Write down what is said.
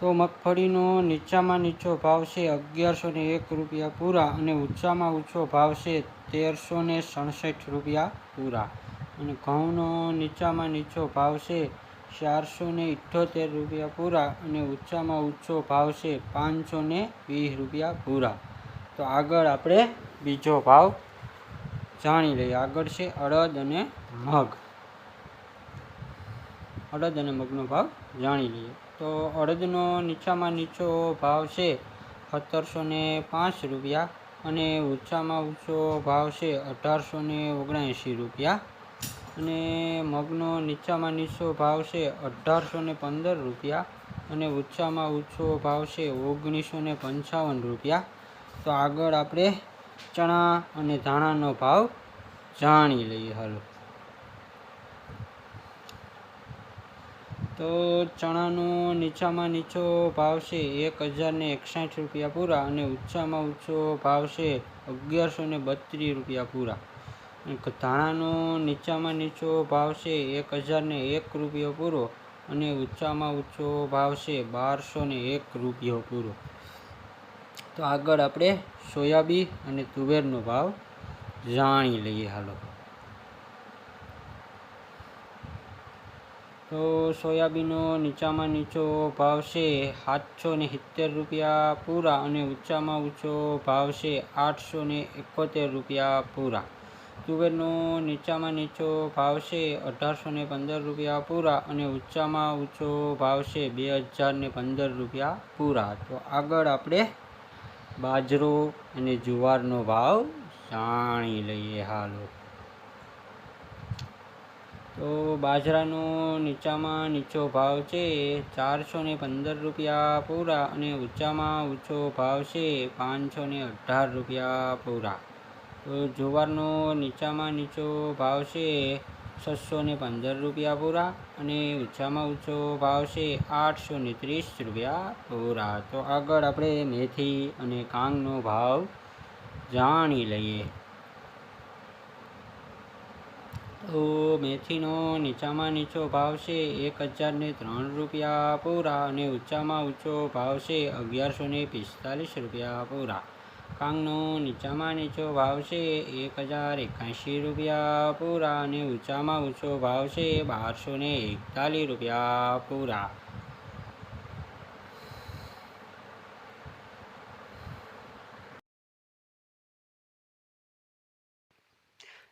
તો મગફળીનો નીચામાં નીચો ભાવ છે, અગિયારસો ને એક રૂપિયા પૂરા અને ઊંચામાં ઊંચો ભાવ છે, તેરસો ને સડસઠ રૂપિયા પૂરા. અને ઘઉંનો નીચામાં નીચો ભાવ છે, ચારસો ને ઇઠ્ઠોતેર રૂપિયા પૂરા અને ઊંચામાં ઊંચો ભાવ છે, પાંચસો ને વીસ રૂપિયા પૂરા. તો આગળ આપણે બીજો ભાવ જાણી લઈએ. આગળ છે અડદ અને મગ. અડદ અને મગનો ભાવ જાણી લઈએ. તો અડદનો નીચામાં નીચો ભાવ છે સત્તરસો ને પાંચ રૂપિયા અને ઊંચામાં ઊંચો ભાવ છે અઢારસો ને ઓગણએંશી રૂપિયા. અને મગનો નીચામાં નીચો ભાવ છે અઢારસો ને પંદર રૂપિયા અને ઊંચામાં ઊંચો ભાવ છે ઓગણીસો ને પંચાવન રૂપિયા. તો આગળ આપણે ચણા અને ધાણાનો ભાવ જાણી લઈએ હાલો. તો ચણાનો નીચામાં નીચો ભાવ છે, એક હજારને એકસાઠ રૂપિયા પૂરા અને ઊંચામાં ઊંચો ભાવ છે, અગિયારસો ને બત્રીસ રૂપિયા પૂરા. ધાણાનો નીચામાં નીચો ભાવ છે, એક હજારને એક રૂપિયો પૂરો અને ઊંચામાં ઊંચો ભાવ છે, બારસો ને એક રૂપિયો પૂરો. તો આગળ આપણે સોયાબીન અને તુવેરનો ભાવ જાણી લઈએ હાલો. તો સોયાબીનનો નીચામાં નીચો ભાવ છે સાતસો ને સિત્તેર રૂપિયા પૂરા અને ઊંચામાં ઊંચો ભાવ છે આઠસો ને એકોતેર રૂપિયા પૂરા. તુવેરનો નીચામાં નીચો ભાવ છે અઢારસો ને પંદર રૂપિયા પૂરા અને ઊંચામાં ઊંચો ભાવ છે બે હજાર ને પંદર રૂપિયા પૂરા. તો આગળ આપણે બાજરો અને જુવારનો ભાવ જાણી લઈએ હાલો. તો બાજરાનો નીચામાં નીચો ભાવ છે ચારસો ને પંદર રૂપિયા પૂરા અને ઊંચામાં ઊંચો ભાવ છે પાંચસો ને અઢાર રૂપિયા પૂરા. તો જુવારનો નીચામાં નીચો ભાવ છે છસો ને પંદર રૂપિયા પૂરા અને ઊંચામાં ઊંચો ભાવ છે આઠસો ને ત્રીસ રૂપિયા પૂરા. તો આગળ આપણે મેથી અને કાંગનો ભાવ જાણી લઈએ. તો મેથીનો નીચામાં નીચો ભાવ છે, એક હજારને ત્રણ રૂપિયા પૂરા અને ઊંચામાં ઊંચો ભાવ છે અગિયારસો ને પિસ્તાલીસ રૂપિયા પૂરા. કાંગનો નીચામાં નીચો ભાવ છે, એક હજાર એકાશી રૂપિયા પૂરા અને ઊંચામાં ઊંચો ભાવ છે બારસો ને એકતાલીસ રૂપિયા પૂરા.